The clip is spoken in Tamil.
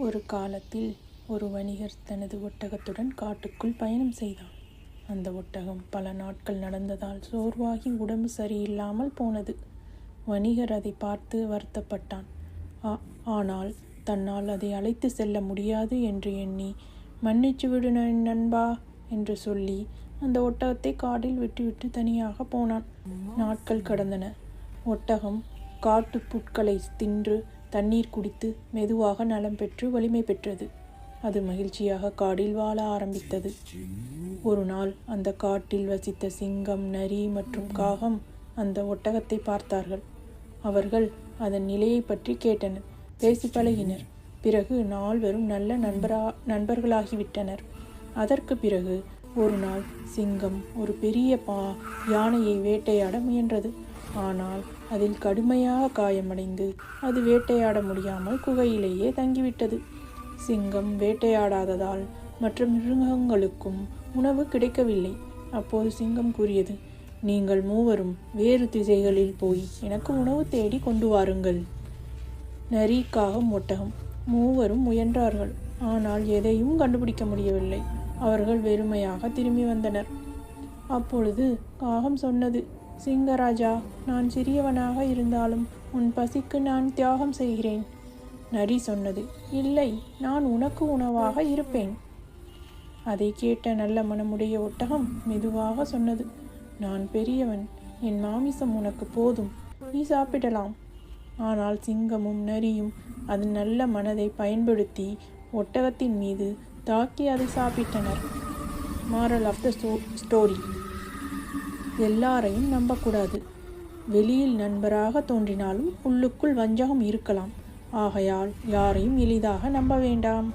ஒரு காலத்தில் ஒரு வணிகர் தனது ஒட்டகத்துடன் காட்டுக்குள் பயணம் செய்தான். அந்த ஒட்டகம் பல நாட்கள் நடந்ததால் சோர்வாகி உடம்பு சரியில்லாமல் போனது. வணிகர் அதை பார்த்து வருத்தப்பட்டான். ஆ- ஆனால் தன்னால் அதை அழைத்து செல்ல முடியாது என்று எண்ணி மன்னிச்சு விடு நண்பா என்று சொல்லி அந்த ஒட்டகத்தை காட்டில் விட்டுவிட்டு தனியாக போனான். நாட்கள் கடந்தன. ஒட்டகம் காட்டு புட்களை தின்று தண்ணீர் குடித்து மெதுவாக நலம் பெற்று வலிமை பெற்றது. அது மகிழ்ச்சியாக காடில் வாழ ஆரம்பித்தது. ஒரு நாள் அந்த காட்டில் வசித்த சிங்கம் நரி மற்றும் காகம் அந்த ஒட்டகத்தை பார்த்தார்கள். அவர்கள் அதன் நிலையை பற்றி கேட்டனர். பேசி பழகினர். பிறகு நால்வரும் நல்ல நண்பரா நண்பர்களாகிவிட்டனர். அதற்கு பிறகு ஒரு நாள் சிங்கம் ஒரு பெரிய பா யானையை வேட்டையாட முயன்றது. ஆனால் அதில் கடுமையாக காயமடைந்து அது வேட்டையாட முடியாமல் குகையிலேயே தங்கிவிட்டது. சிங்கம் வேட்டையாடாததால் மற்ற மிருகங்களுக்கும் உணவு கிடைக்கவில்லை. அப்போது சிங்கம் கூறியது நீங்கள் மூவரும் வேறு திசைகளில் போய் எனக்கு உணவு தேடி கொண்டு வாருங்கள். நரி காகம் ஒட்டகம் மூவரும் முயன்றார்கள். ஆனால் எதையும் கண்டுபிடிக்க முடியவில்லை. அவர்கள் வெறுமையாக திரும்பி வந்தனர். அப்பொழுது காகம் சொன்னது சிங்கராஜா நான் சிறியவனாக இருந்தாலும் உன் பசிக்கு நான் தியாகம் செய்கிறேன். நரி சொன்னது இல்லை நான் உனக்கு உணவாக இருப்பேன். அதை கேட்ட நல்ல மனமுடைய ஒட்டகம் மெதுவாக சொன்னது நான் பெரியவன் என் மாமிசம் உனக்கு போதும் நீ சாப்பிடலாம். ஆனால் சிங்கமும் நரியும் அதன் நல்ல மனதை பயன்படுத்தி ஒட்டகத்தின் மீது தாக்கி அதை சாப்பிட்டனர். மாரல் ஆஃப் த ஸ்டோரி எல்லாரையும் நம்பக்கூடாது. வெளியில் நண்பராக தோன்றினாலும் உள்ளுக்குள் வஞ்சகம் இருக்கலாம். ஆகையால் யாரையும் எளிதாக நம்ப வேண்டாம்.